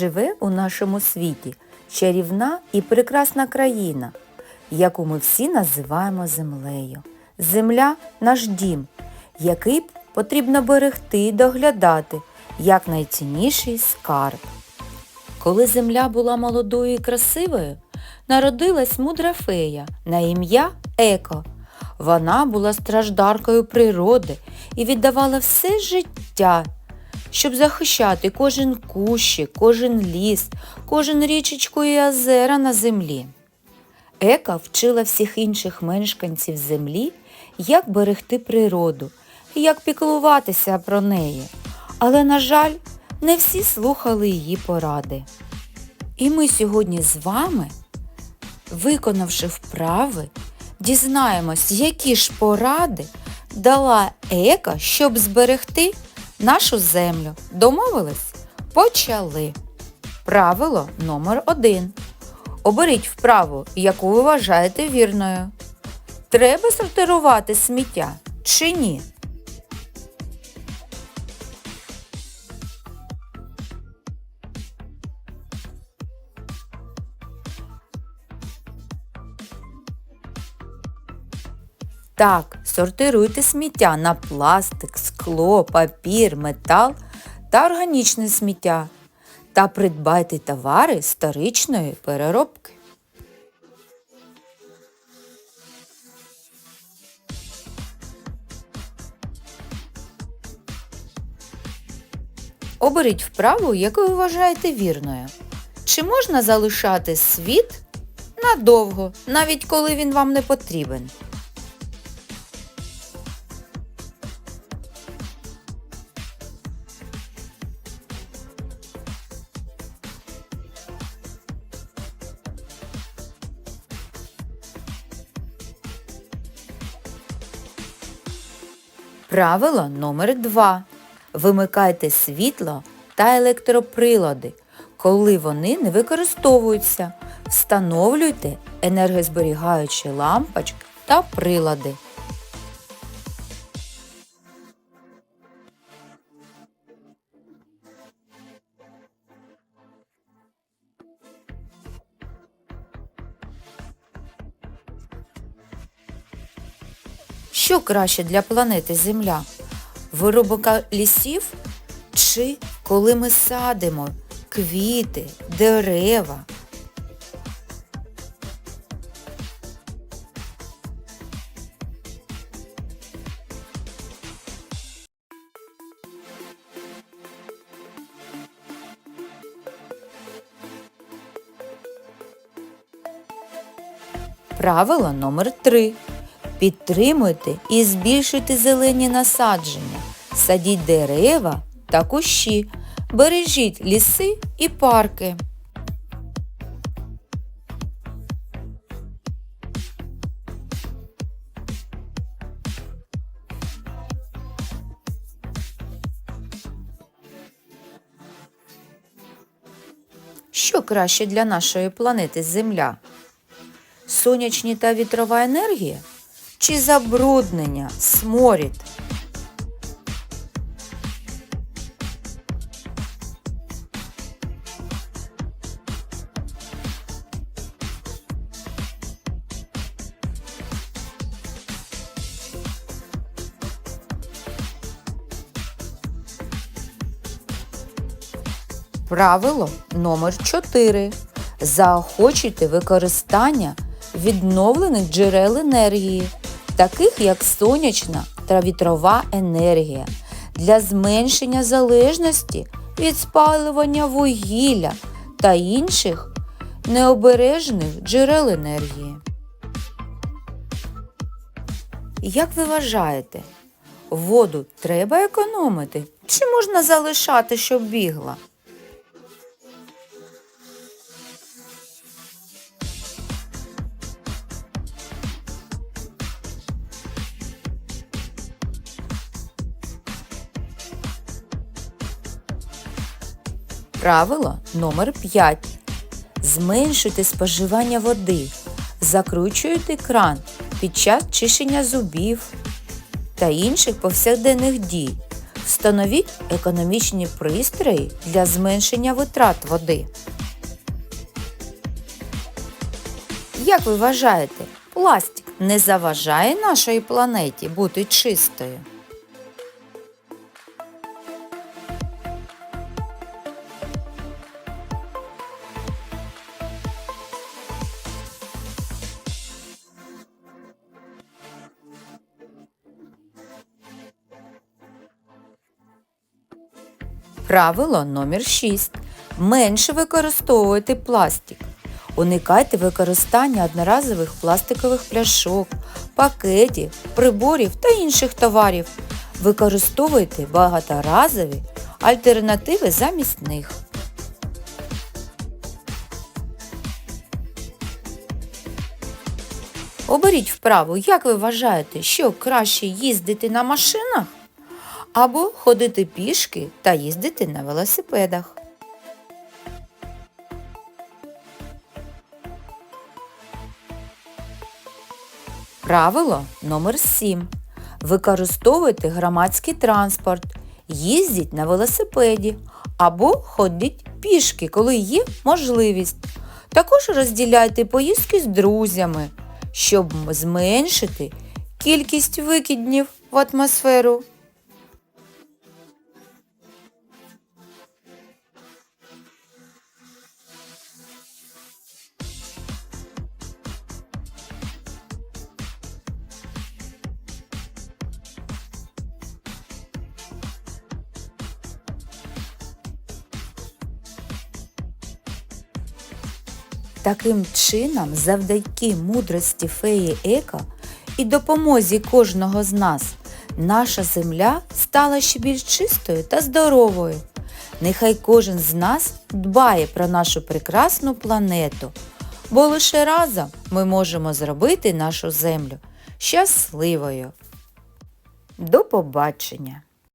Живе у нашому світі чарівна і прекрасна країна, яку ми всі називаємо землею. Земля наш дім, який потрібно берегти і доглядати як найцінніший скарб. Коли земля була молодою і красивою, народилась мудра фея на ім'я Еко. Вона була страждаркою природи і віддавала все життя, щоб захищати кожен кущик, кожен ліс, кожен річечку і озера на землі. Ека вчила всіх інших мешканців землі, як берегти природу, як піклуватися про неї. Але, на жаль, не всі слухали її поради. І ми сьогодні з вами, виконавши вправи, дізнаємось, які ж поради дала Ека, щоб зберегти нашу землю. Домовились? Почали. Правило номер 1 Оберіть вправу, яку ви вважаєте вірною. Треба сортирувати сміття чи ні? Так, сортируйте сміття на пластик, скло, папір, метал та органічне сміття. Та придбайте товари сторичної переробки. Оберіть вправу, яку ви вважаєте вірною. Чи можна залишати світ надовго, навіть коли він вам не потрібен? Правило номер 2. Вимикайте світло та електроприлади, коли вони не використовуються. Встановлюйте енергозберігаючі лампочки та прилади. Що краще для планети Земля? Вирубка лісів? Чи коли ми садимо квіти, дерева? Правило номер 3. Підтримуйте і збільшуйте зелені насадження, садіть дерева та кущі, бережіть ліси і парки. Що краще для нашої планети Земля? Сонячні та вітрова енергія? Чи забруднення, сморід? Правило номер 4. Заохочуйте використання відновлених джерел енергії, таких як сонячна та вітрова енергія, для зменшення залежності від спалювання вугілля та інших необережних джерел енергії. Як ви вважаєте, воду треба економити чи можна залишати, щоб бігла? Правило номер 5. Зменшуйте споживання води. Закручуйте кран під час чищення зубів та інших повсякденних дій. Встановіть економічні пристрої для зменшення витрат води. Як ви вважаєте, пластик не заважає нашій планеті бути чистою? Правило номер 6. Менше використовуйте пластик. Уникайте використання одноразових пластикових пляшок, пакетів, приборів та інших товарів. Використовуйте багаторазові альтернативи замість них. Оберіть вправу, як ви вважаєте, що краще їздити на машинах або ходити пішки та їздити на велосипедах. Правило номер 7. Використовуйте громадський транспорт, їздіть на велосипеді або ходіть пішки, коли є можливість. Також розділяйте поїздки з друзями, щоб зменшити кількість викиднів в атмосферу. Таким чином, завдяки мудрості феї Ека і допомозі кожного з нас, наша земля стала ще більш чистою та здоровою. Нехай кожен з нас дбає про нашу прекрасну планету, бо лише разом ми можемо зробити нашу землю щасливою. До побачення!